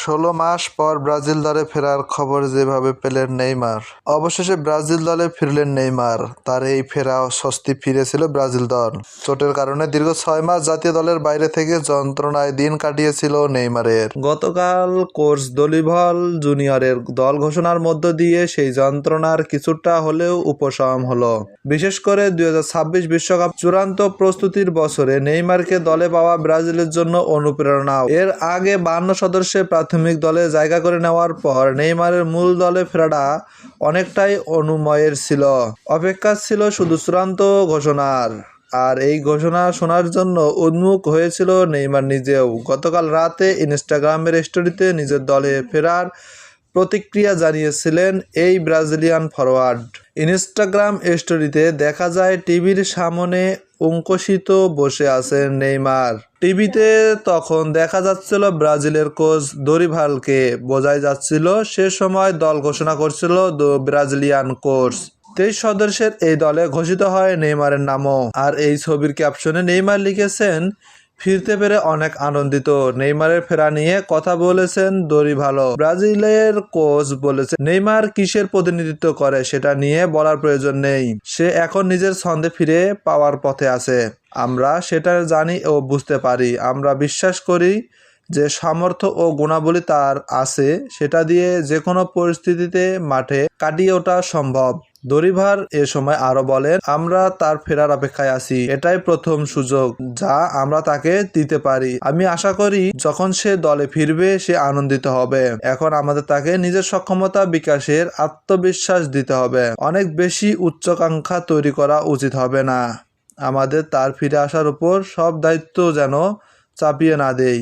ষোলো মাস পর ব্রাজিল দলে ফেরার খবর যেভাবে পেলেন নেইমার, অবশেষে ব্রাজিল দলে ফিরলেন নেইমার। তার এই ফেরা স্বস্তি ফিরেছিল ব্রাজিল দল। চোটের কারণে দীর্ঘ ছয় মাস জাতীয় দলের বাইরে থেকে যন্ত্রণায় দিন কাটিয়েছিল নেইমারের। গতকাল কোর্স দলিভল জুনিয়রের দল ঘোষণার মধ্য দিয়ে সেই যন্ত্রণার কিছুটা হলেও উপশম হলো। বিশেষ করে দুই বিশ্বকাপ চূড়ান্ত প্রস্তুতির বছরে নেইমারকে দলে পাওয়া ব্রাজিলের জন্য অনুপ্রেরণা। এর আগে বান্ন সদস্যের প্রাথমিক দলে জায়গা করে নেওয়ার পর নেইমারের মূল দলে ফেরাটা অনেকটাই অনুময়ের ছিল। অপেক্ষা ছিল শুধু চূড়ান্ত ঘোষণার। আর এই ঘোষণা শোনার জন্য উন্মুখ হয়েছিল নেইমার নিজেও। গতকাল রাতে ইনস্টাগ্রামের স্টোরিতে নিজের দলে ফেরার প্রতিক্রিয়া জানিয়েছিলেন এই ব্রাজিলিয়ান ফরওয়ার্ড ইনস্টাগ্রাম স্টোরিতে দেখা যায়, টিভির সামনে অঙ্কশিত বসে আছেন নেইমার। টিভিতে তখন দেখা যাচ্ছিল ব্রাজিলের কোচ দরিভালকে। বোঝাই যাচ্ছিল সে সময় দল ঘোষণা করছিল ব্রাজিলিয়ান কোচ। তেইশ সদস্যের এই দলে ঘোষিত হয় নেইমারের নামও। আর এই ছবির ক্যাপশনে নেইমার লিখেছেন ফিরতে পেরে অনেক আনন্দিত। নেইমারের ফেরা নিয়ে কথা বলেছেন দড়ি ভালো। ব্রাজিলের কোচ বলেছে, নেইমার কিসের প্রতিনিধিত্ব করে সেটা নিয়ে বলার প্রয়োজন নেই। সে এখন নিজের ছন্দে ফিরে পাওয়ার পথে আছে। আমরা সেটা জানি ও বুঝতে পারি। আমরা বিশ্বাস করি যে সামর্থ্য ও গুণাবলী তার আছে, সেটা দিয়ে যে কোনো পরিস্থিতিতে মাঠে কাটিয়ে ওঠা সম্ভব। দরিভার এ সময় আরও বলেন, আমরা তার ফেরার অপেক্ষায় আছি। এটাই প্রথম সুযোগ যা আমরা তাকে দিতে পারি। আমি আশা করি যখন সে দলে ফিরবে, সে আনন্দিত হবে। এখন আমাদের তাকে নিজের সক্ষমতা বিকাশের আত্মবিশ্বাস দিতে হবে। অনেক বেশি উচ্চাকাঙ্ক্ষা তৈরি করা উচিত হবে না। আমাদের তার ফিরে আসার উপর সব দায়িত্ব যেন চাপিয়ে না দেই।